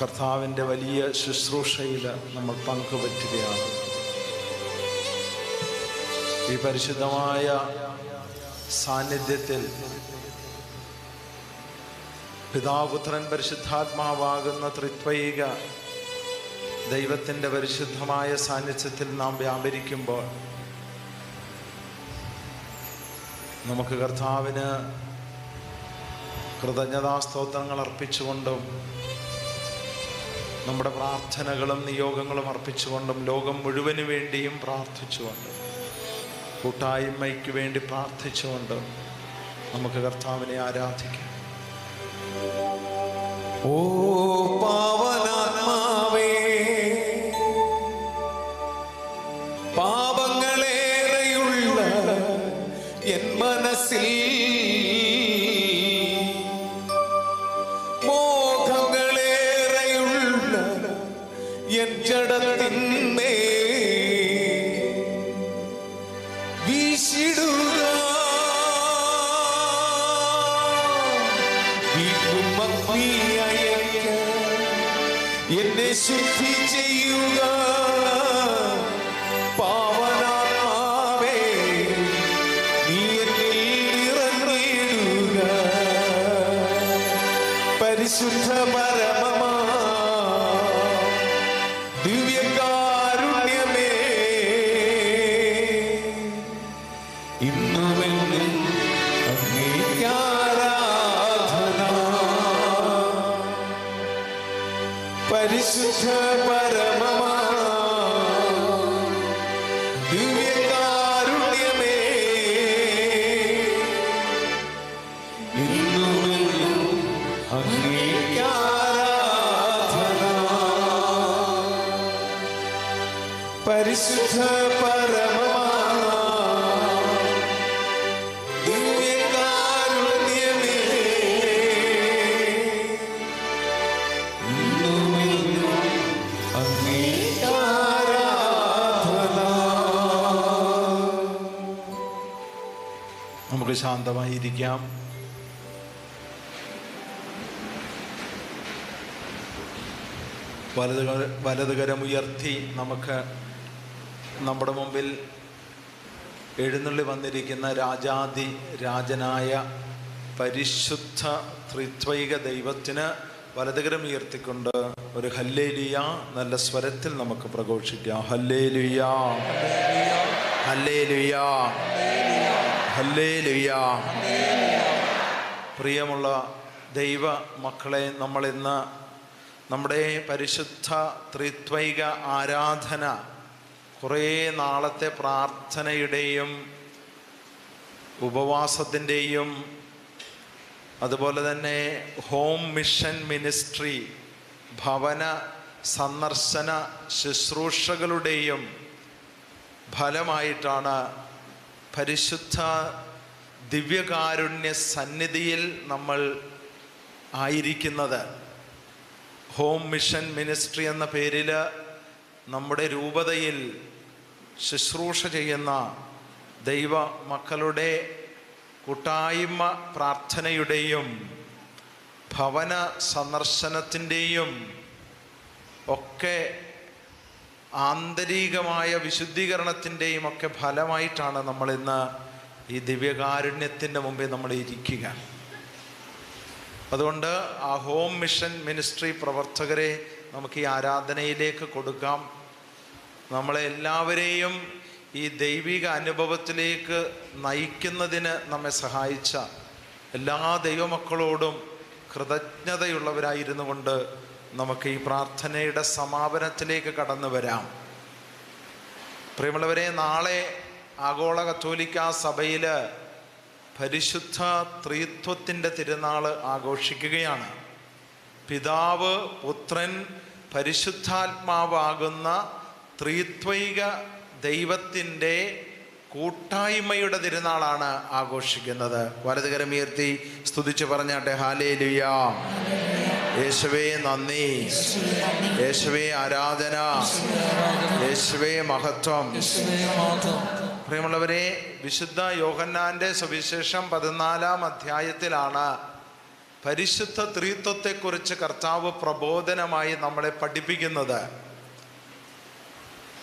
കർത്താവിന്റെ വലിയ ശുശ്രൂഷയിൽ നമ്മൾ പങ്കുപറ്റുകയാണ് ഈ പരിശുദ്ധമായ സാന്നിധ്യത്തിൽ പിതാപുത്രൻ പരിശുദ്ധാത്മാവാകുന്ന ത്രിത്വൈക ദൈവത്തിന്റെ പരിശുദ്ധമായ സാന്നിധ്യത്തിൽ നാം വ്യാപരിക്കുമ്പോൾ നമുക്ക് കർത്താവിന് കൃതജ്ഞതാസ്തോത്രങ്ങൾ അർപ്പിച്ചുകൊണ്ടും നമ്മുടെ പ്രാർത്ഥനകളും നിയോഗങ്ങളും അർപ്പിച്ചുകൊണ്ടും ലോകം മുഴുവൻ വേണ്ടിയും പ്രാർത്ഥിച്ചുകൊണ്ടും കൂട്ടായ്മയ്ക്ക് വേണ്ടി പ്രാർത്ഥിച്ചുകൊണ്ട് നമുക്ക് കർത്താവിനെ ആരാധിക്കാം. ഓ പാവനാത്മാവേ നമുക്ക് ശാന്തമായിരിക്കാം. വലത് വലത് കരമുയർത്തി നമുക്ക് നമ്മുടെ മുമ്പിൽ എഴുന്നള്ളി വന്നിരിക്കുന്ന രാജാതി രാജനായ പരിശുദ്ധ ത്രിത്വൈക ദൈവത്തിന് വലതുകരം ഉയർത്തിക്കൊണ്ട് ഒരു ഹല്ലേലിയ നല്ല സ്വരത്തിൽ നമുക്ക് പ്രഘോഷിക്കാം. ഹല്ലേലിയ. ഹല്ലേലുയ. ഹല്ലേലുയ. പ്രിയമുള്ള ദൈവ മക്കളെ നമ്മൾ ഇന്ന് നമ്മുടെ പരിശുദ്ധ ത്രിത്വൈക ആരാധന കുറേ നാളത്തെ പ്രാർത്ഥനയുടെയും ഉപവാസത്തിന്റെയും അതുപോലെ തന്നെ ഹോം മിഷൻ മിനിസ്ട്രി ഭവന സന്ദർശന ശുശ്രൂഷകളുടെയും ഫലമായിട്ടാണ് പരിശുദ്ധ ദിവ്യകാരുണ്യ സന്നിധിയിൽ നമ്മൾ ആയിരിക്കുന്നത്. ഹോം മിഷൻ മിനിസ്ട്രി എന്ന പേരിൽ നമ്മുടെ രൂപതയിൽ ശുശ്രൂഷ ചെയ്യുന്ന ദൈവ മക്കളുടെ കൂട്ടായ്മ പ്രാർത്ഥനയുടെയും ഭവന സന്ദർശനത്തിന്റെയും ഒക്കെ ആന്തരികമായ വിശുദ്ധീകരണത്തിന്റെയും ഒക്കെ ഫലമായിട്ടാണ് നമ്മൾ ഇന്ന് ഈ ദിവ്യകാരുണ്യത്തിന്റെ മുമ്പിൽ നമ്മൾ ഇരിക്കുക. അതുകൊണ്ട് ആ ഹോം മിഷൻ മിനിസ്ട്രി പ്രവർത്തകരെ നമുക്ക് ഈ ആരാധനയിലേക്ക് കൊടുക്കാം. നമ്മളെ എല്ലാവരെയും ഈ ദൈവിക അനുഭവത്തിലേക്ക് നയിക്കുന്നതിന് നമ്മെ സഹായിച്ച എല്ലാ ദൈവമക്കളോടും കൃതജ്ഞതയുള്ളവരായിരുന്നു കൊണ്ട് നമുക്ക് ഈ പ്രാർത്ഥനയുടെ സമാപനത്തിലേക്ക് കടന്നു വരാം. പ്രിയമുള്ളവരെ നാളെ ആഗോള കത്തോലിക്ക സഭയിൽ പരിശുദ്ധ ത്രിത്വത്തിന്റെ തിരുനാൾ ആഘോഷിക്കുകയാണ്. പിതാവ് പുത്രൻ പരിശുദ്ധാത്മാവാകുന്ന ത്രിത്വൈക ദൈവത്തിന്റെ കൂട്ടായ്മയുടെ തിരുനാളാണ് ആഘോഷിക്കുന്നത്. വലതുകരമുയർത്തി സ്തുതിച്ച് പറഞ്ഞാട്ടെ ഹാലേ ലുയാ യേശുവേ നന്ദി. യേശുവേ ആരാധന. യേശുവേ മഹത്വം. പ്രിയമുള്ളവരെ വിശുദ്ധ യോഹന്നാന്റെ സുവിശേഷം പതിനാലാം അധ്യായത്തിലാണ് പരിശുദ്ധ ത്രിത്വത്തെക്കുറിച്ച് കർത്താവ് പ്രബോധനമായി നമ്മളെ പഠിപ്പിക്കുന്നത്.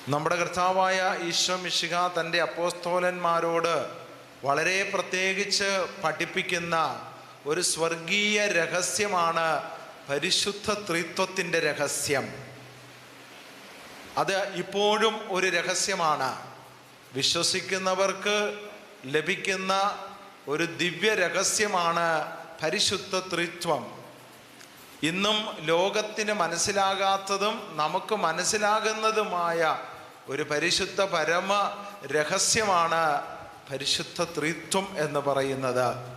നമ്മുടെ കർത്താവായ ഈശോ മിശിക തന്റെ അപ്പോസ്തോലന്മാരോട് വളരെ പ്രത്യേകിച്ച് പഠിപ്പിക്കുന്ന ഒരു സ്വർഗീയ രഹസ്യമാണ് പരിശുദ്ധ ത്രിത്വത്തിന്റെ രഹസ്യം. അത് ഇപ്പോഴും ഒരു രഹസ്യമാണ്. വിശ്വസിക്കുന്നവർക്ക് ലഭിക്കുന്ന ഒരു ദിവ്യ രഹസ്യമാണ് പരിശുദ്ധ ത്രിത്വം. ഇന്നും ലോകത്തിന് മനസ്സിലാകാത്തതും നമുക്ക് മനസ്സിലാകുന്നതുമായ ഒരു പരിശുദ്ധ പരമ രഹസ്യമാണ് പരിശുദ്ധ ത്രിത്വം എന്ന് പറയുന്നത്.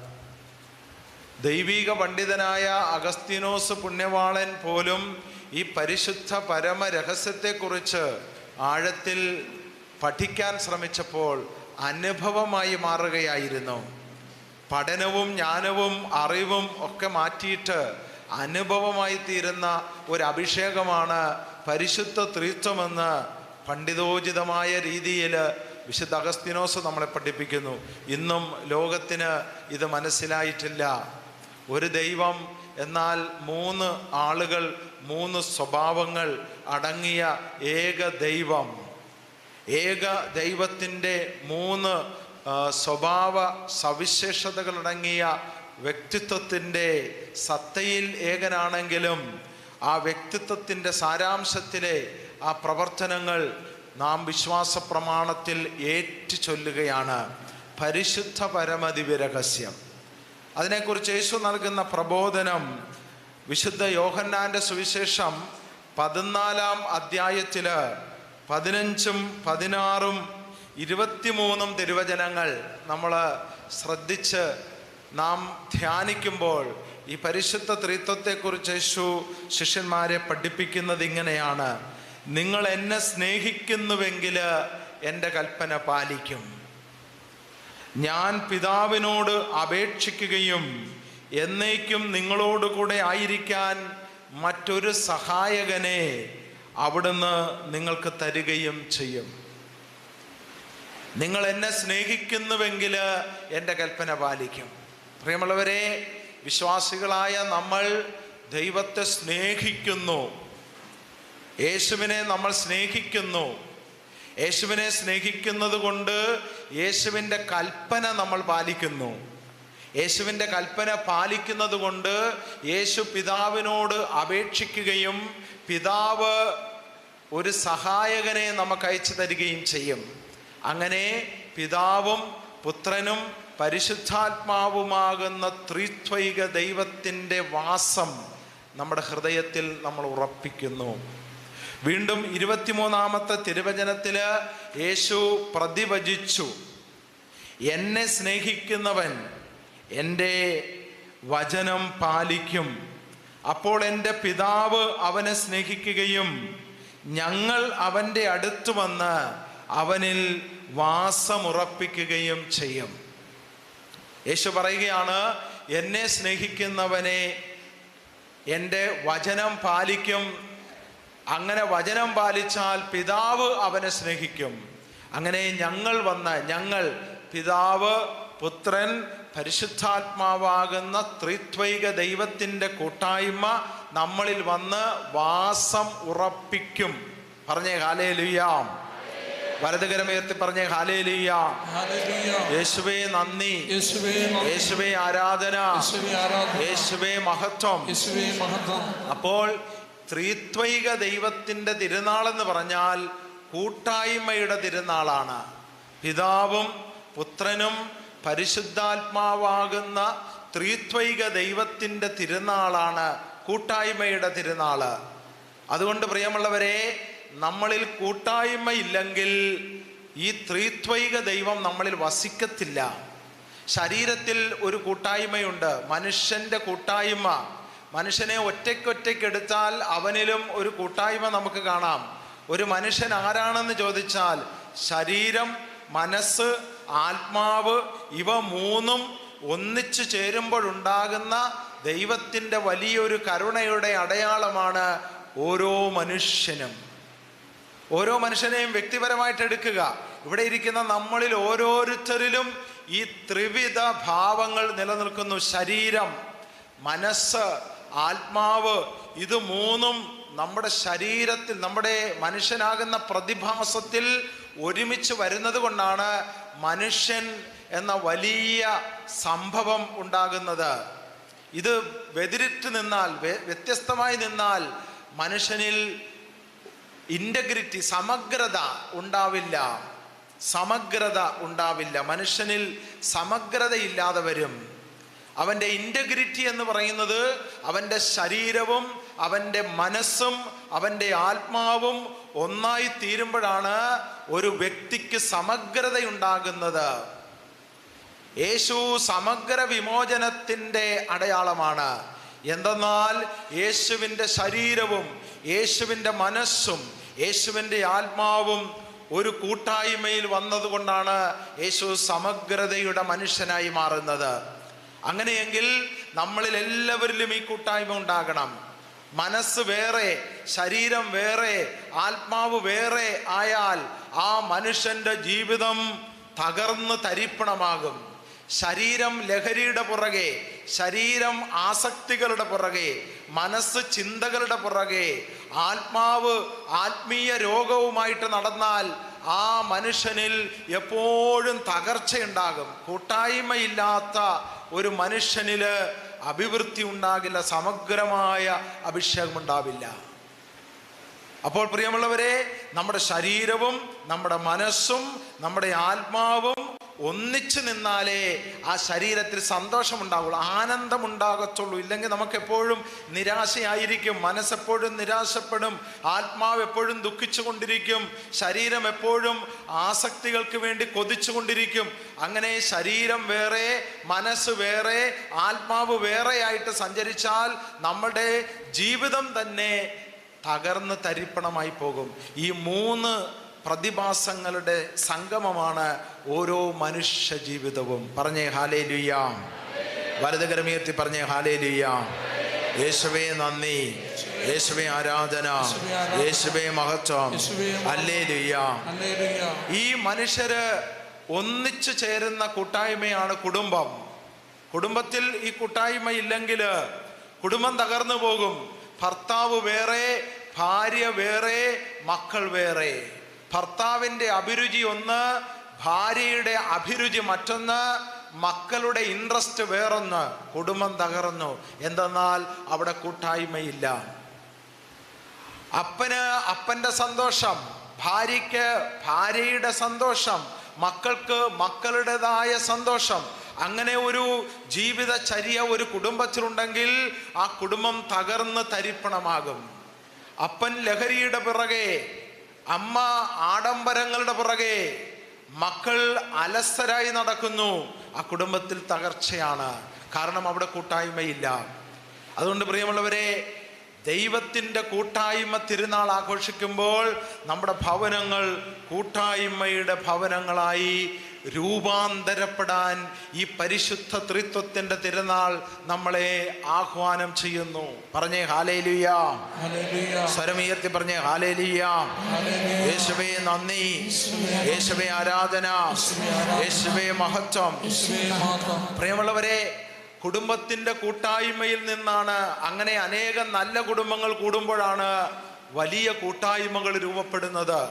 ദൈവിക പണ്ഡിതനായ അഗസ്തിനോസ് പുണ്യവാളൻ പോലും ഈ പരിശുദ്ധ പരമ രഹസ്യത്തെക്കുറിച്ച് ആഴത്തിൽ പഠിക്കാൻ ശ്രമിച്ചപ്പോൾ അനുഭവമായി മാറുകയായിരുന്നു. പഠനവും ജ്ഞാനവും അറിവും ഒക്കെ മാറ്റിയിട്ട് അനുഭവമായി തീരുന്ന ഒരു അഭിഷേകമാണ് പരിശുദ്ധ ത്രിത്വമെന്ന് പണ്ഡിതോചിതമായ രീതിയിൽ വിശുദ്ധ അഗസ്തിനോസ് നമ്മളെ പഠിപ്പിക്കുന്നു. ഇന്നും ലോകത്തിന് ഇത് മനസ്സിലായിട്ടില്ല. ഒരു ദൈവം എന്നാൽ മൂന്ന് ആളുകൾ മൂന്ന് സ്വഭാവങ്ങൾ അടങ്ങിയ ഏക ദൈവം. ഏക ദൈവത്തിന്റെ മൂന്ന് സ്വഭാവ സവിശേഷതകളടങ്ങിയ വ്യക്തിത്വത്തിന്റെ സത്തയിൽ ഏകനാണെങ്കിലും ആ വ്യക്തിത്വത്തിന്റെ സാരാംശത്തിലെ ആ പ്രവർത്തനങ്ങൾ നാം വിശ്വാസ പ്രമാണത്തിൽ ഏറ്റു ചൊല്ലുകയാണ് പരിശുദ്ധ പരമതിവിരഹസ്യം രഹസ്യം അതിനെക്കുറിച്ച് യേശു നൽകുന്ന പ്രബോധനം വിശുദ്ധ യോഹന്നാന്റെ സുവിശേഷം പതിനാലാം അധ്യായത്തിൽ പതിനഞ്ചും പതിനാറും ഇരുപത്തിമൂന്നും തിരുവചനങ്ങൾ നമ്മൾ ശ്രദ്ധിച്ച് നാം ധ്യാനിക്കുമ്പോൾ ഈ പരിശുദ്ധ ത്രിത്വത്തെക്കുറിച്ച് യേശു ശിഷ്യന്മാരെ പഠിപ്പിക്കുന്നത് ഇങ്ങനെയാണ്. നിങ്ങൾ എന്നെ സ്നേഹിക്കുന്നുവെങ്കിൽ എന്റെ കൽപ്പന പാലിക്കും. ഞാൻ പിതാവിനോട് അപേക്ഷിക്കുകയും എന്നേക്കും നിങ്ങളോടുകൂടെ ആയിരിക്കാൻ മറ്റൊരു സഹായകനെ അവിടുന്ന് നിങ്ങൾക്ക് തരികയും ചെയ്യും. നിങ്ങൾ എന്നെ സ്നേഹിക്കുന്നുവെങ്കിൽ എന്റെ കൽപ്പന പാലിക്കും. പ്രിയമുള്ളവരെ വിശ്വാസികളായ നമ്മൾ ദൈവത്തെ സ്നേഹിക്കുന്നു. യേശുവിനെ നമ്മൾ സ്നേഹിക്കുന്നു. യേശുവിനെ സ്നേഹിക്കുന്നത് കൊണ്ട് യേശുവിന്റെ കൽപ്പന നമ്മൾ പാലിക്കുന്നു. യേശുവിന്റെ കൽപ്പന പാലിക്കുന്നത് കൊണ്ട് യേശു പിതാവിനോട് അപേക്ഷിക്കുകയും പിതാവ് ഒരു സഹായകനെ നമുക്ക് അയച്ചു തരികയും ചെയ്യും. അങ്ങനെ പിതാവും പുത്രനും പരിശുദ്ധാത്മാവുമാകുന്ന ത്രിത്വൈക ദൈവത്തിന്റെ വാസം നമ്മുടെ ഹൃദയത്തിൽ നമ്മൾ ഉറപ്പിക്കുന്നു. വീണ്ടും ഇരുപത്തിമൂന്നാമത്തെ തിരുവചനത്തിൽ യേശു പ്രതിവചിച്ചു. എന്നെ സ്നേഹിക്കുന്നവൻ എന്റെ വചനം പാലിക്കും. അപ്പോൾ എന്റെ പിതാവ് അവനെ സ്നേഹിക്കുകയും ഞങ്ങൾ അവന്റെ അടുത്ത് വന്ന് അവനിൽ വാസമുറപ്പിക്കുകയും ചെയ്യും. യേശു പറയുകയാണ് എന്നെ സ്നേഹിക്കുന്നവനെ എന്റെ വചനം പാലിക്കും അങ്ങനെ വചനം പാലിച്ചാൽ പിതാവ് അവനെ സ്നേഹിക്കും. അങ്ങനെ ഞങ്ങൾ വന്ന ഞങ്ങൾ പിതാവ് പുത്രൻ പരിശുദ്ധാത്മാവാകുന്ന ത്രിത്വൈക ദൈവത്തിന്റെ കൂട്ടായ്മ നമ്മളിൽ വന്ന് വാസം ഉറപ്പിക്കും. പറഞ്ഞേ ഹാലേ ലുയാം വലതുകരമേർത്തി പറഞ്ഞേ ഹാലേ ലുയാം യേശുവേ നന്ദി. യേശുവേ ആരാധന. യേശുവേ മഹത്വം. അപ്പോൾ ത്രിത്വൈക ദൈവത്തിന്റെ തിരുനാളെന്ന് പറഞ്ഞാൽ കൂട്ടായ്മയുടെ തിരുനാളാണ്. പിതാവും പുത്രനും പരിശുദ്ധാത്മാവാകുന്ന ത്രിത്വൈക ദൈവത്തിന്റെ തിരുനാളാണ് കൂട്ടായ്മയുടെ തിരുനാൾ അതുകൊണ്ട് പ്രിയമുള്ളവരെ നമ്മളിൽ കൂട്ടായ്മ ഇല്ലെങ്കിൽ ഈ ത്രിത്വൈക ദൈവം നമ്മളിൽ വസിക്കത്തില്ല. ശരീരത്തിൽ ഒരു കൂട്ടായ്മയുണ്ട്. മനുഷ്യന്റെ കൂട്ടായ്മ. മനുഷ്യനെ ഒറ്റയ്ക്കൊറ്റയ്ക്ക് എടുത്താൽ അവനിലും ഒരു കൂട്ടായ്മ നമുക്ക് കാണാം. ഒരു മനുഷ്യൻ ആരാണെന്ന് ചോദിച്ചാൽ ശരീരം മനസ്സ് ആത്മാവ് ഇവ മൂന്നും ഒന്നിച്ചു ചേരുമ്പോഴുണ്ടാകുന്ന ദൈവത്തിന്റെ വലിയൊരു കരുണയുടെ അടയാളമാണ് ഓരോ മനുഷ്യനും. ഓരോ മനുഷ്യനെയും വ്യക്തിപരമായിട്ട് എടുക്കുക. ഇവിടെ ഇരിക്കുന്ന നമ്മളിൽ ഓരോരുത്തരിലും ഈ ത്രിവിധ ഭാവങ്ങൾ നിലനിൽക്കുന്നു. ശരീരം മനസ്സ് ആത്മാവ് ഇത് മൂന്നും നമ്മുടെ ശരീരത്തിൽ നമ്മുടെ മനുഷ്യനാകുന്ന പ്രതിഭാസത്തിൽ ഒരുമിച്ച് വരുന്നത് കൊണ്ടാണ് മനുഷ്യൻ എന്ന വലിയ സംഭവം ഉണ്ടാകുന്നത്. ഇത് വ്യതിരിട്ട് നിന്നാൽ വ്യത്യസ്തമായി നിന്നാൽ മനുഷ്യനിൽ ഇന്റഗ്രിറ്റി സമഗ്രത ഉണ്ടാവില്ല. സമഗ്രത ഉണ്ടാവില്ല. മനുഷ്യനിൽ സമഗ്രതയില്ലാതെ വരും. അവന്റെ ഇന്റഗ്രിറ്റി എന്ന് പറയുന്നത് അവന്റെ ശരീരവും അവന്റെ മനസ്സും അവന്റെ ആത്മാവും ഒന്നായി തീരുമ്പോഴാണ് ഒരു വ്യക്തിക്ക് സമഗ്രതയുണ്ടാകുന്നത്. യേശു സമഗ്ര വിമോചനത്തിന്റെ അടയാളമാണ്. എന്തെന്നാൽ യേശുവിന്റെ ശരീരവും യേശുവിന്റെ മനസ്സും യേശുവിന്റെ ആത്മാവും ഒരു കൂട്ടായ്മയിൽ വന്നതുകൊണ്ടാണ് യേശു സമഗ്രതയുടെ മനുഷ്യനായി മാറുന്നത്. അങ്ങനെയെങ്കിൽ നമ്മളിൽ എല്ലാവരിലും ഈ കൂട്ടായ്മ ഉണ്ടാകണം. മനസ്സ് വേറെ ശരീരം വേറെ ആത്മാവ് വേറെ ആയാൽ ആ മനുഷ്യന്റെ ജീവിതം തകർന്ന് തരിപ്പണമാകും. ശരീരം ലഹരിയുടെ പുറകെ ശരീരം ആസക്തികളുടെ പുറകെ മനസ്സ് ചിന്തകളുടെ പുറകെ ആത്മാവ് ആത്മീയ രോഗവുമായിട്ട് നടന്നാൽ ആ മനുഷ്യനിൽ എപ്പോഴും തകർച്ചയുണ്ടാകും. കൂട്ടായ്മയില്ലാത്ത ഒരു മനുഷ്യനിൽ അഭിവൃദ്ധി ഉണ്ടാകില്ല സമഗ്രമായ അഭിഷേകം ഉണ്ടാവില്ല അപ്പോൾ പ്രിയമുള്ളവരെ നമ്മുടെ ശരീരവും നമ്മുടെ മനസ്സും നമ്മുടെ ആത്മാവും ഒന്നിച്ചു നിന്നാലേ ആ ശരീരത്തിൽ സന്തോഷമുണ്ടാവുള്ളൂ ആനന്ദമുണ്ടാകത്തുള്ളൂ. ഇല്ലെങ്കിൽ നമുക്കെപ്പോഴും നിരാശയായിരിക്കും മനസ്സെപ്പോഴും നിരാശപ്പെടും ആത്മാവ് എപ്പോഴും ദുഃഖിച്ചു കൊണ്ടിരിക്കും ശരീരം എപ്പോഴും ആസക്തികൾക്ക് വേണ്ടി കൊതിച്ചുകൊണ്ടിരിക്കും. അങ്ങനെ ശരീരം വേറെ മനസ്സ് വേറെ ആത്മാവ് വേറെയായിട്ട് സഞ്ചരിച്ചാൽ നമ്മുടെ ജീവിതം തന്നെ തകർന്ന് തരിപ്പണമായി പോകും. ഈ മൂന്ന് പ്രതിഭാസങ്ങളുടെ സംഗമമാണ് ഓരോ മനുഷ്യ ജീവിതവും. പറഞ്ഞേ ഹാലേ ലുയ്യാം വലതുകരമീർത്തി പറഞ്ഞേ ഹാലേ ലുയ്യാം യേശുവേ നന്ദി. യേശുവേ ആരാധന. യേശുവേ മഹത്വം. അല്ലേ ലുയ്യാം ഈ മനുഷ്യര് ഒന്നിച്ചു ചേരുന്ന കൂട്ടായ്മയാണ് കുടുംബം. കുടുംബത്തിൽ ഈ കൂട്ടായ്മ ഇല്ലെങ്കിൽ കുടുംബം തകർന്നു പോകും. ഭർത്താവ് വേറെ ഭാര്യ വേറെ മക്കൾ വേറെ. ഭർത്താവിന്റെ അഭിരുചി ഒന്ന് ഭാര്യയുടെ അഭിരുചി മറ്റൊന്ന് മക്കളുടെ ഇൻട്രസ്റ്റ് വേറൊന്ന് കുടുംബം തകർന്നു. എന്തെന്നാൽ അവിടെ കൂട്ടായ്മയില്ല. അപ്പന് അപ്പന്റെ സന്തോഷം ഭാര്യയ്ക്ക് ഭാര്യയുടെ സന്തോഷം മക്കൾക്ക് മക്കളുടേതായ സന്തോഷം. അങ്ങനെ ഒരു ജീവിതചര്യ ഒരു കുടുംബത്തിലുണ്ടെങ്കിൽ ആ കുടുംബം തകർന്ന് തരിപ്പണമാകും. അപ്പൻ ലഹരിയുടെ പിറകെ അമ്മ ആഡംബരങ്ങളുടെ പുറകെ മക്കൾ അലസരായി നടക്കുന്നു. ആ കുടുംബത്തിൽ തകർച്ചയാണ്. കാരണം അവിടെ കൂട്ടായ്മയില്ല. അതുകൊണ്ട് പ്രിയമുള്ളവരെ ദൈവത്തിന്റെ കൂട്ടായ്മ തിരുനാൾ ആഘോഷിക്കുമ്പോൾ നമ്മുടെ ഭവനങ്ങൾ കൂട്ടായ്മയുടെ ഭവനങ്ങളായി രൂപാന്തരപ്പെടാൻ ഈ പരിശുദ്ധ ത്രിത്വത്തിന്റെ തിരുനാൾ നമ്മളെ ആഹ്വാനം ചെയ്യുന്നു. പറഞ്ഞേ ഹല്ലേലൂയ സ്വരമുയർത്തി പറഞ്ഞേ ഹല്ലേലൂയ യേശുവേ നന്ദി. യേശുവേ. ആരാധന. യേശുവേ മഹത്വം. പ്രേമുള്ളവരെ പ്രിയമുള്ളവരെ കുടുംബത്തിന്റെ കൂട്ടായ്മയിൽ നിന്നാണ് അങ്ങനെ അനേകം നല്ല കുടുംബങ്ങൾ കൂടുമ്പോഴാണ് വലിയ കൂട്ടായ്മകൾ രൂപപ്പെടുന്നത്.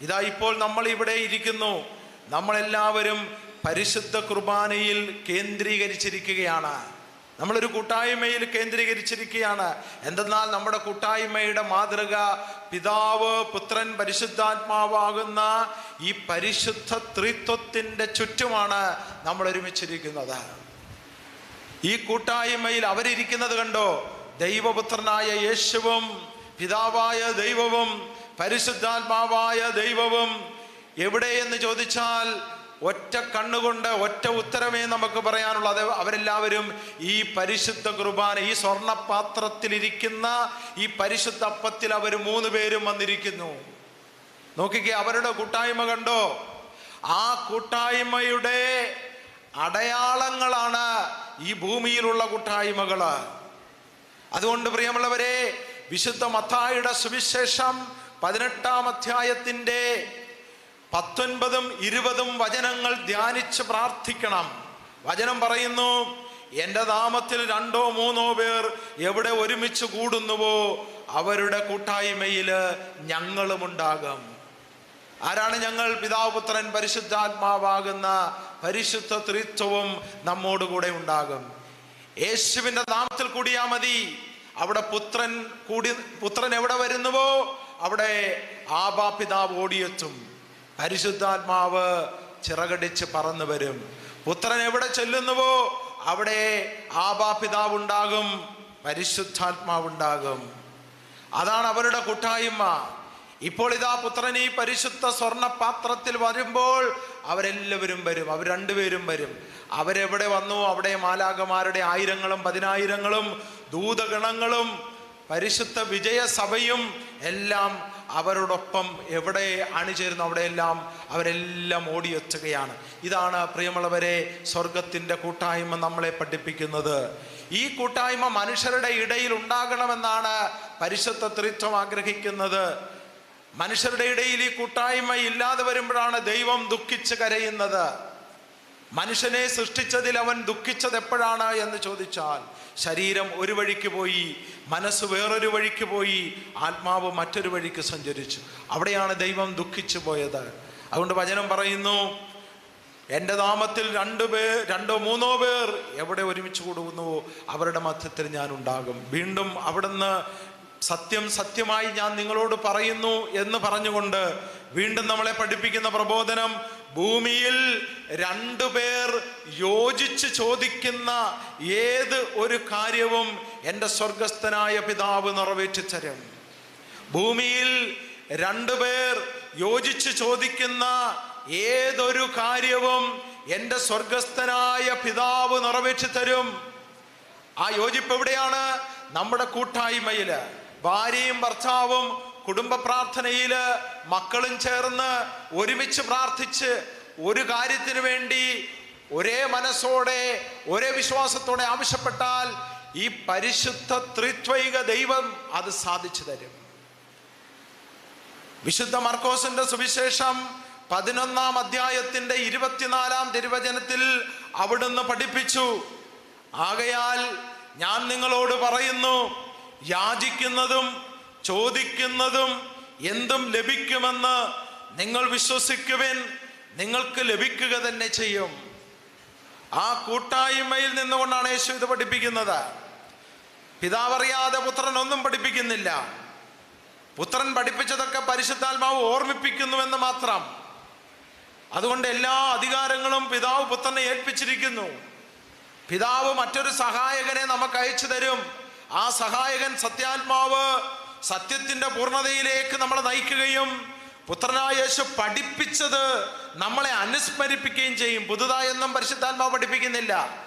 ഇതാ ഇപ്പോൾ നമ്മൾ ഇവിടെ ഇരിക്കുന്നു. നമ്മളെല്ലാവരും പരിശുദ്ധ കുർബാനയിൽ കേന്ദ്രീകരിച്ചിരിക്കുകയാണ്. നമ്മളൊരു കൂട്ടായ്മയിൽ കേന്ദ്രീകരിച്ചിരിക്കുകയാണ്. എന്തെന്നാൽ നമ്മുടെ കൂട്ടായ്മയുടെ മാതൃക പിതാവ് പുത്രൻ പരിശുദ്ധാത്മാവാകുന്ന ഈ പരിശുദ്ധ ത്രിത്വത്തിന്റെ ചുറ്റുമാണ് നമ്മൾ ഒരുമിച്ചിരിക്കുന്നത് ഈ കൂട്ടായ്മയിൽ അവരിയ്ക്കുന്നത് കണ്ടോ? ദൈവപുത്രനായ യേശുവും പിതാവായ ദൈവവും പരിശുദ്ധാത്മാവായ ദൈവവും എവിടെയെന്ന് ചോദിച്ചാൽ ഒറ്റ കണ്ണുകൊണ്ട് ഒറ്റ ഉത്തരമേ നമുക്ക് പറയാനുള്ളൂ. അത് അവരെല്ലാവരും ഈ പരിശുദ്ധ കുർബാന ഈ സ്വർണപാത്രത്തിലിരിക്കുന്ന ഈ പരിശുദ്ധ അപ്പത്തിൽ അവർ മൂന്ന് പേരും വന്നിരിക്കുന്നു. നോക്കിക്കേ അവരുടെ കൂട്ടായ്മ കണ്ടോ? ആ കൂട്ടായ്മയുടെ അടയാളങ്ങളാണ് ഈ ഭൂമിയിലുള്ള കൂട്ടായ്മകൾ. അതുകൊണ്ട് പ്രിയമുള്ളവരെ വിശുദ്ധ മത്തായുടെ സുവിശേഷം പതിനെട്ടാം അധ്യായത്തിന്റെ പത്തൊൻപതും ഇരുപതും വചനങ്ങൾ ധ്യാനിച്ച് പ്രാർത്ഥിക്കണം. വചനം പറയുന്നു എന്റെ നാമത്തിൽ രണ്ടോ മൂന്നോ പേർ എവിടെ ഒരുമിച്ച് കൂടുന്നുവോ അവരുടെ കൂട്ടായ്മയിൽ ഞങ്ങളും ഉണ്ടാകും ആരാണ് ഞങ്ങൾ? പിതാപുത്രൻ പരിശുദ്ധാത്മാവാകുന്ന പരിശുദ്ധ ത്രിത്വവും നമ്മോടുകൂടെ ഉണ്ടാകും. യേശുവിന്റെ നാമത്തിൽ കൂടിയാ മതി. അവിടെ പുത്രൻ കൂടി പുത്രൻ എവിടെ വരുന്നുവോ അവിടെ ആബാ പിതാവ് ഓടിയെത്തും. പരിശുദ്ധാത്മാവ് ചിറകടിച്ച് പറന്നു വരും. പുത്രൻ എവിടെ ചെല്ലുന്നുവോ അവിടെ ആബാ പിതാവ് ഉണ്ടാകും പരിശുദ്ധാത്മാവുണ്ടാകും. അതാണ് അവരുടെ കൂട്ടായ്മ. ഇപ്പോൾ ഇതാ പുത്രൻ ഈ പരിശുദ്ധ സ്വർണ പാത്രത്തിൽ വരുമ്പോൾ അവരെല്ലാവരും വരും അവർ രണ്ടുപേരും വരും. അവരെവിടെ വന്നു? അവിടെ മാലാകമാരുടെ ആയിരങ്ങളും പതിനായിരങ്ങളും ദൂതഗണങ്ങളും പരിശുദ്ധ വിജയസഭയും എല്ലാം അവരോടൊപ്പം എവിടെ അണിചേരുന്നു അവിടെയെല്ലാം അവരെല്ലാം ഓടിയെത്തുകയാണ്. ഇതാണ് പ്രിയമുള്ളവരെ സ്വർഗത്തിന്റെ കൂട്ടായ്മ നമ്മളെ പഠിപ്പിക്കുന്നത്. ഈ കൂട്ടായ്മ മനുഷ്യരുടെ ഇടയിൽ ഉണ്ടാകണമെന്നാണ് പരിശുദ്ധ ത്രിത്വം ആഗ്രഹിക്കുന്നത്. മനുഷ്യരുടെ ഇടയിൽ ഈ കൂട്ടായ്മ ഇല്ലാതെ വരുമ്പോഴാണ് ദൈവം ദുഃഖിച്ച് കരയുന്നത്. മനുഷ്യനെ സൃഷ്ടിച്ചതിൽ അവൻ ദുഃഖിച്ചത് എപ്പോഴാണ് എന്ന് ചോദിച്ചാൽ ശരീരം ഒരു വഴിക്ക് പോയി മനസ്സ് വേറൊരു വഴിക്ക് പോയി ആത്മാവ് മറ്റൊരു വഴിക്ക് സഞ്ചരിച്ചു. അവിടെയാണ് ദൈവം ദുഃഖിച്ചു പോയത്. അതുകൊണ്ട് വചനം പറയുന്നു എന്റെ നാമത്തിൽ രണ്ടു പേർ രണ്ടോ മൂന്നോ പേർ എവിടെ ഒരുമിച്ച് കൂടുന്നുവോ അവരുടെ മധ്യത്തിൽ ഞാൻ ഉണ്ടാകും. വീണ്ടും അവിടുന്ന് സത്യം സത്യമായി ഞാൻ നിങ്ങളോട് പറയുന്നു എന്ന് പറഞ്ഞുകൊണ്ട് വീണ്ടും നമ്മളെ പഠിപ്പിക്കുന്ന പ്രബോധനം ഭൂമിയിൽ രണ്ടുപേർ യോജിച്ച് ചോദിക്കുന്ന ഏത് ഒരു കാര്യവും എന്റെ സ്വർഗസ്ഥനായ പിതാവ് നിറവേറ്റി തരും. ഭൂമിയിൽ രണ്ടുപേർ യോജിച്ച് ചോദിക്കുന്ന ഏതൊരു കാര്യവും എന്റെ സ്വർഗസ്ഥനായ പിതാവ് നിറവേറ്റി തരും. ആ യോജിപ്പ് എവിടെയാണ്? നമ്മുടെ കൂട്ടായ്മയിൽ ഭാര്യയും ഭർത്താവും കുടുംബ പ്രാർത്ഥനയിൽ മക്കളും ചേർന്ന് ഒരുമിച്ച് പ്രാർത്ഥിച്ച് ഒരു കാര്യത്തിന് വേണ്ടി ഒരേ മനസ്സോടെ ഒരേ വിശ്വാസത്തോടെ ആവശ്യപ്പെട്ടാൽ ഈ പരിശുദ്ധ ത്രിത്വൈക ദൈവം അത് സാധിച്ചു തരും. വിശുദ്ധ മർക്കോസിന്റെ സുവിശേഷം പതിനൊന്നാം അധ്യായത്തിന്റെ ഇരുപത്തിനാലാം തിരുവചനത്തിൽ അവിടുന്ന് പഠിപ്പിച്ചു. ആകയാൽ ഞാൻ നിങ്ങളോട് പറയുന്നു യാചിക്കുന്നതും ചോദിക്കുന്നതും എന്തും ലഭിക്കുമെന്ന് നിങ്ങൾ വിശ്വസിക്കുവിൻ നിങ്ങൾക്ക് ലഭിക്കുക തന്നെ ചെയ്യും. ആ കൂട്ടായ്മയിൽ നിന്നുകൊണ്ടാണ് യേശു ഇത് പഠിപ്പിക്കുന്നത്. പിതാവറിയാതെ പുത്രൻ ഒന്നും പഠിപ്പിക്കുന്നില്ല. പുത്രൻ പഠിപ്പിച്ചതൊക്കെ പരിശുദ്ധാത്മാവ് ഓർമ്മിപ്പിക്കുന്നുവെന്ന് മാത്രം. അതുകൊണ്ട് എല്ലാ അധികാരങ്ങളും പിതാവ് പുത്രനെ ഏൽപ്പിച്ചിരിക്കുന്നു. പിതാവ് മറ്റൊരു സഹായകനെ നമുക്ക് അയച്ചു തരും. ആ സഹായകൻ സത്യാത്മാവ് സത്യത്തിന്റെ പൂർണതയിലേക്ക് നമ്മളെ നയിക്കുകയും പുത്രനായ യേശു പഠിപ്പിച്ചത് നമ്മളെ അനുസ്മരിപ്പിക്കുകയും ചെയ്യും. പുതുതായൊന്നും പരിശുദ്ധാത്മാവ് പഠിപ്പിക്കുന്നില്ല.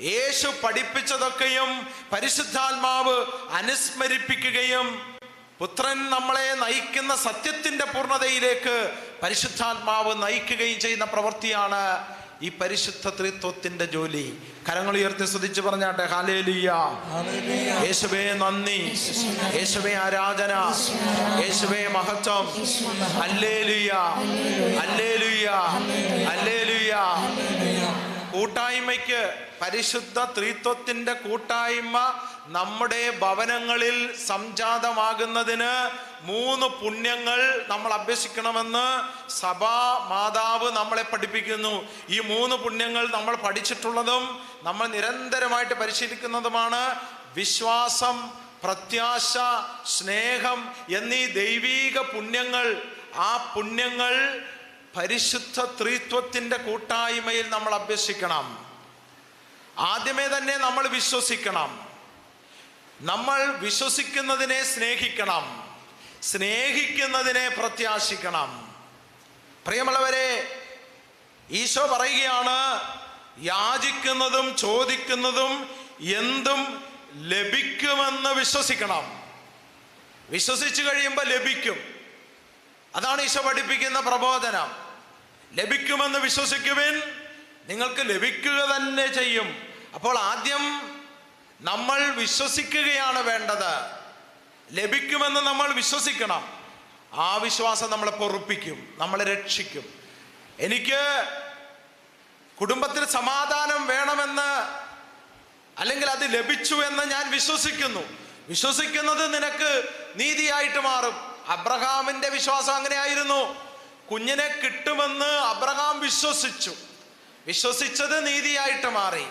യേശു പഠിപ്പിച്ചതൊക്കെയും പരിശുദ്ധാത്മാവ് അനുസ്മരിപ്പിക്കുകയും പുത്രൻ നമ്മളെ നയിക്കുന്ന സത്യത്തിന്റെ പൂർണതയിലേക്ക് പരിശുദ്ധാത്മാവ് നയിക്കുകയും ചെയ്യുന്ന പ്രവൃത്തിയാണ് ഈ പരിശുദ്ധ ത്രിത്വത്തിന്റെ ജോലി. കരങ്ങൾ ഉയർത്തി സ്തുതിച്ച് പറഞ്ഞാട്ടെ ഹാലേലിയ യേശുവേ നന്ദി. യേശുവേ ആരാധന. യേശുവേ മഹത്വം. അല്ലേലുയ അല്ലേലുയ അല്ലേലുയ കൂട്ടായ്മയ്ക്ക് പരിശുദ്ധ ത്രിത്വത്തിന്റെ കൂട്ടായ്മ നമ്മുടെ ഭവനങ്ങളിൽ സംജാതമാകുന്നതിന് മൂന്ന് പുണ്യങ്ങൾ നമ്മൾ അഭ്യസിക്കണമെന്ന് സഭാ മാതാവ് നമ്മളെ പഠിപ്പിക്കുന്നു. ഈ മൂന്ന് പുണ്യങ്ങൾ നമ്മൾ പഠിച്ചിട്ടുള്ളതും നമ്മൾ നിരന്തരമായിട്ട് പരിശീലിക്കുന്നതുമാണ് വിശ്വാസം പ്രത്യാശ സ്നേഹം എന്നീ ദൈവീക പുണ്യങ്ങൾ. ആ പുണ്യങ്ങൾ പരിശുദ്ധ ത്രിത്വത്തിന്റെ കൂട്ടായ്മയിൽ നമ്മൾ അഭ്യസിക്കണം. ആദ്യമേ തന്നെ നമ്മൾ വിശ്വസിക്കണം. നമ്മൾ വിശ്വസിക്കുന്നതിനെ സ്നേഹിക്കണം. സ്നേഹിക്കുന്നതിനെ പ്രത്യാശിക്കണം. പ്രിയമുള്ളവരെ ഈശോ പറയുകയാണ് യാചിക്കുന്നതും ചോദിക്കുന്നതും എന്തും ലഭിക്കുമെന്ന് വിശ്വസിക്കണം. വിശ്വസിച്ചു കഴിയുമ്പോൾ ലഭിക്കും. അതാണ് ഈശോ പഠിപ്പിക്കുന്ന പ്രബോധനം. ലഭിക്കുമെന്ന് വിശ്വസിക്കുവിൻ നിങ്ങൾക്ക് ലഭിക്കുക തന്നെ ചെയ്യും. അപ്പോൾ ആദ്യം നമ്മൾ വിശ്വസിക്കുകയാണ് വേണ്ടത്. ലഭിക്കുമെന്ന് നമ്മൾ വിശ്വസിക്കണം. ആ വിശ്വാസം നമ്മളെ പൊറുപ്പിക്കും നമ്മളെ രക്ഷിക്കും. എനിക്ക് കുടുംബത്തിൽ സമാധാനം വേണമെന്ന് അല്ലെങ്കിൽ അത് ലഭിച്ചു എന്ന് ഞാൻ വിശ്വസിക്കുന്നു. വിശ്വസിക്കുന്നത് നിനക്ക് നീതിയായിട്ട് മാറും. അബ്രഹാമിന്റെ വിശ്വാസം അങ്ങനെയായിരുന്നു. കുഞ്ഞിനെ കിട്ടുമെന്ന് അബ്രഹാം വിശ്വസിച്ചു. വിശ്വസിച്ചത് നീതിയായിട്ട് മാറി.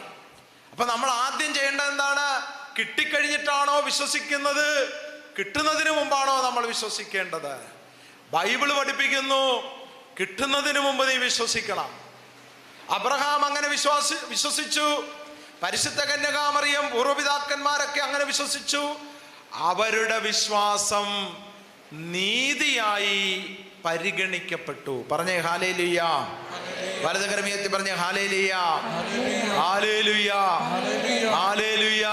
അപ്പൊ നമ്മൾ ആദ്യം ചെയ്യേണ്ടത് എന്താണ്? കിട്ടിക്കഴിഞ്ഞിട്ടാണോ വിശ്വസിക്കുന്നത്? കിട്ടുന്നതിന് മുമ്പാണോ നമ്മൾ വിശ്വസിക്കേണ്ടത്? ബൈബിൾ പഠിപ്പിക്കുന്നു കിട്ടുന്നതിന് മുമ്പ് നീ വിശ്വസിക്കണം. അബ്രഹാം അങ്ങനെ വിശ്വാസി വിശ്വസിച്ചു. പരിശുദ്ധ കന്യകാമറിയം പൂർവപിതാക്കന്മാരൊക്കെ അങ്ങനെ വിശ്വസിച്ചു. അവരുടെ വിശ്വാസം നീതിയായി പരിഗണിക്കപ്പെട്ടു. പറഞ്ഞേ ഹാലേലുയ്യ. വലതുകരമിയെത്തി പറഞ്ഞേ ഹാലേലുയ്യ. ഹാലേലുയ്യ. ഹാലേലുയ്യ.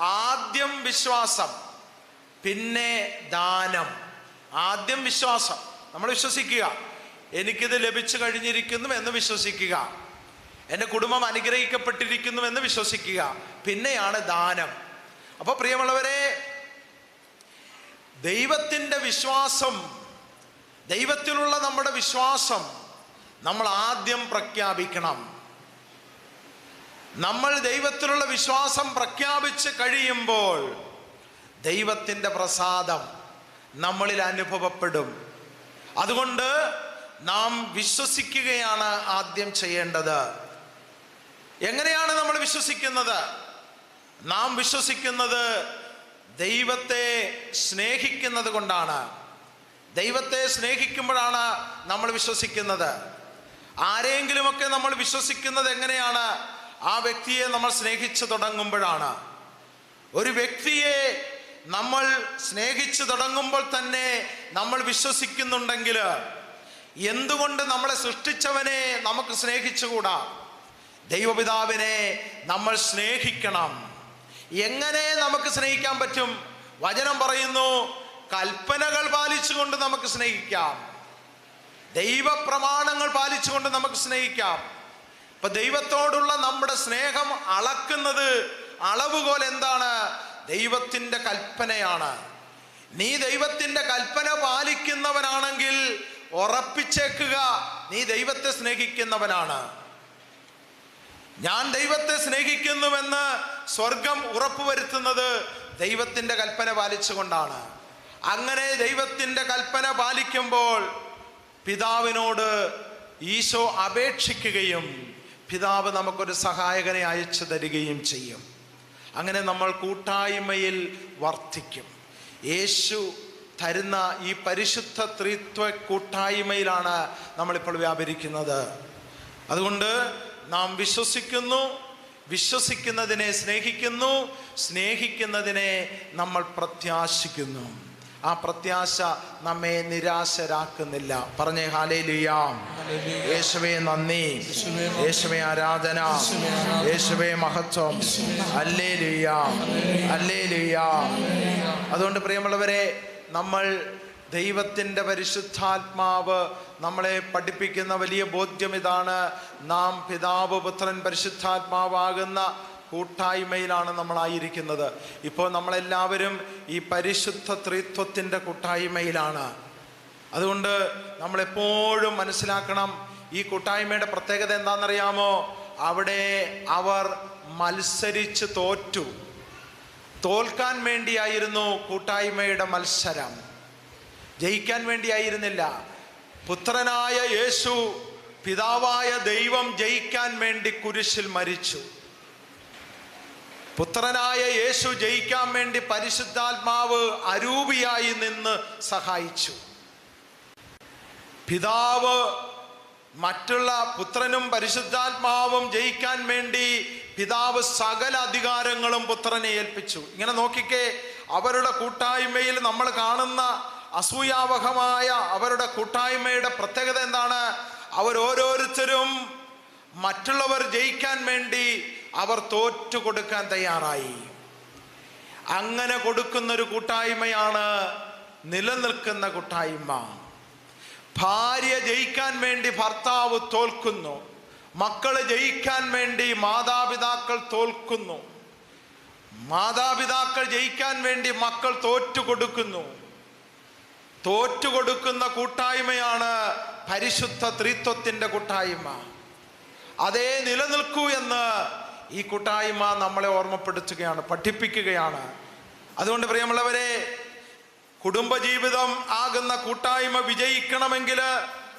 ആദ്യം വിശ്വാസം പിന്നെ ദാനം. ആദ്യം വിശ്വാസം. നമ്മൾ വിശ്വസിക്കുക. എനിക്കിത് ലഭിച്ചു കഴിഞ്ഞിരിക്കുന്നു എന്ന് വിശ്വസിക്കുക. എന്റെ കുടുംബം അനുഗ്രഹിക്കപ്പെട്ടിരിക്കുന്നു എന്ന് വിശ്വസിക്കുക. പിന്നെയാണ് ദാനം. അപ്പോൾ പ്രിയമുള്ളവരെ ദൈവത്തിന്റെ വിശ്വാസം ദൈവത്തിലുള്ള നമ്മുടെ വിശ്വാസം നമ്മൾ ആദ്യം പ്രഖ്യാപിക്കണം. നമ്മൾ ദൈവത്തിലുള്ള വിശ്വാസം പ്രഖ്യാപിച്ച് കഴിയുമ്പോൾ ദൈവത്തിന്റെ പ്രസാദം നമ്മളിൽ അനുഭവപ്പെടും. അതുകൊണ്ട് നാം വിശ്വസിക്കുകയാണ് ആദ്യം ചെയ്യേണ്ടത്. എങ്ങനെയാണ് നമ്മൾ വിശ്വസിക്കുന്നത്? നാം വിശ്വസിക്കുന്നത് ദൈവത്തെ സ്നേഹിക്കുന്നത് കൊണ്ടാണ്. ദൈവത്തെ സ്നേഹിക്കുമ്പോഴാണ് നമ്മൾ വിശ്വസിക്കുന്നത്. ആരെങ്കിലുമൊക്കെ നമ്മൾ വിശ്വസിക്കുന്നത് എങ്ങനെയാണ്? ആ വ്യക്തിയെ നമ്മൾ സ്നേഹിച്ചു തുടങ്ങുമ്പോഴാണ്. ഒരു വ്യക്തിയെ നമ്മൾ സ്നേഹിച്ചു തുടങ്ങുമ്പോൾ തന്നെ നമ്മൾ വിശ്വസിക്കുന്നുണ്ടെങ്കിൽ എന്തുകൊണ്ട് നമ്മളെ സൃഷ്ടിച്ചവനെ നമുക്ക് സ്നേഹിച്ചുകൂടാ? ദൈവപിതാവിനെ നമ്മൾ സ്നേഹിക്കണം. എങ്ങനെ നമുക്ക് സ്നേഹിക്കാൻ പറ്റും? വചനം പറയുന്നു കൽപ്പനകൾ പാലിച്ചുകൊണ്ട് നമുക്ക് സ്നേഹിക്കാം. ദൈവപ്രമാണങ്ങൾ പാലിച്ചുകൊണ്ട് നമുക്ക് സ്നേഹിക്കാം. ഇപ്പൊ ദൈവത്തോടുള്ള നമ്മുടെ സ്നേഹം അളക്കുന്നത് അളവുകോൽ എന്താണ്? ദൈവത്തിന്റെ കൽപ്പനയാണ്. നീ ദൈവത്തിന്റെ കൽപ്പന പാലിക്കുന്നവനാണെങ്കിൽ ഉറപ്പിച്ചേക്കുക നീ ദൈവത്തെ സ്നേഹിക്കുന്നവനാണ്. ഞാൻ ദൈവത്തെ സ്നേഹിക്കുന്നുവെന്ന് സ്വർഗം ഉറപ്പുവരുത്തുന്നത് ദൈവത്തിന്റെ കൽപ്പന പാലിച്ചുകൊണ്ടാണ്. അങ്ങനെ ദൈവത്തിന്റെ കൽപ്പന പാലിക്കുമ്പോൾ പിതാവിനോട് ഈശോ അപേക്ഷിക്കുകയും പിതാവ് നമുക്കൊരു സഹായകനെ അയച്ചു തരികയും ചെയ്യും. അങ്ങനെ നമ്മൾ കൂട്ടായ്മയിൽ വർദ്ധിക്കും യേശു തരുന്ന ഈ പരിശുദ്ധ ത്രിത്വ കൂട്ടായ്മയിലാണ് നമ്മളിപ്പോൾ വ്യാപരിക്കുന്നത്. അതുകൊണ്ട് നാം വിശ്വസിക്കുന്നു വിശ്വസിക്കുന്നതിനെ സ്നേഹിക്കുന്നു സ്നേഹിക്കുന്നതിനെ നമ്മൾ പ്രത്യാശിക്കുന്നു. ആ പ്രത്യാശ നമ്മെ നിരാശരാക്കുന്നില്ല. പറഞ്ഞേ ഹാലേ ലുയാം യേശുവേ നന്ദി. യേശുവേ ആരാധന. യേശുവേ മഹത്വം. അല്ലേ ലുയാം അല്ലേ ലുയാം അതുകൊണ്ട് പ്രിയമുള്ളവരെ നമ്മൾ ദൈവത്തിന്റെ പരിശുദ്ധാത്മാവ് നമ്മളെ പഠിപ്പിക്കുന്ന വലിയ ബോധ്യം ഇതാണ്. നാം പിതാവ് പുത്രൻ പരിശുദ്ധാത്മാവാകുന്ന കൂട്ടായ്മയിലാണ് നമ്മളായിരിക്കുന്നത്. ഇപ്പോൾ നമ്മളെല്ലാവരും ഈ പരിശുദ്ധ ത്രിത്വത്തിന്റെ കൂട്ടായ്മയിലാണ്. അതുകൊണ്ട് നമ്മളെപ്പോഴും മനസ്സിലാക്കണം ഈ കൂട്ടായ്മയുടെ പ്രത്യേകത എന്താണെന്നറിയാമോ? അവിടെ അവർ മത്സരിച്ച് തോറ്റു. തോൽക്കാൻ വേണ്ടിയായിരുന്നു കൂട്ടായ്മയുടെ മത്സരം. ജയിക്കാൻ വേണ്ടിയായിരുന്നില്ല. പുത്രനായ യേശു പിതാവായ ദൈവം ജയിക്കാൻ വേണ്ടി കുരിശിൽ മരിച്ചു. പുത്രനായ യേശു ജയിക്കാൻ വേണ്ടി പരിശുദ്ധാത്മാവ് അരൂപിയായി നിന്ന് സഹായിച്ചു. പിതാവ് മറ്റുള്ള പുത്രനും പരിശുദ്ധാത്മാവും ജയിക്കാൻ വേണ്ടി പിതാവ് സകല അധികാരങ്ങളും പുത്രനെ ഏൽപ്പിച്ചു. ഇങ്ങനെ നോക്കിക്കേ അവരുടെ കൂട്ടായ്മയിൽ നമ്മൾ കാണുന്ന അസൂയാവഹമായ അവരുടെ കൂട്ടായ്മയുടെ പ്രത്യേകത എന്താണ്? അവരോരോരുത്തരും മറ്റുള്ളവർ ജയിക്കാൻ വേണ്ടി അവർ തോറ്റു കൊടുക്കാൻ തയ്യാറായി. അങ്ങനെ കൊടുക്കുന്നൊരു കൂട്ടായ്മയാണ് നിലനിൽക്കുന്ന കൂട്ടായ്മ. ഭാര്യ ജയിക്കാൻ വേണ്ടി ഭർത്താവ് തോൽക്കുന്നു. മക്കൾ ജയിക്കാൻ വേണ്ടി മാതാപിതാക്കൾ തോൽക്കുന്നു. മാതാപിതാക്കൾ ജയിക്കാൻ വേണ്ടി മക്കൾ തോറ്റു കൊടുക്കുന്നു. തോറ്റു കൊടുക്കുന്ന കൂട്ടായ്മയാണ് പരിശുദ്ധ ത്രിത്വത്തിന്റെ കൂട്ടായ്മ. അതേ നിലനിൽക്കൂ എന്ന് ഈ കൂട്ടായ്മ നമ്മളെ ഓർമ്മപ്പെടുത്തുകയാണ് പഠിപ്പിക്കുകയാണ്. അതുകൊണ്ട് പ്രിയമുള്ളവരെ കുടുംബജീവിതം ആകുന്ന കൂട്ടായ്മ വിജയിക്കണമെങ്കിൽ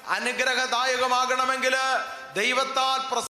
അനുഗ്രഹദായകമാകണമെങ്കിൽ ദൈവത്താൽ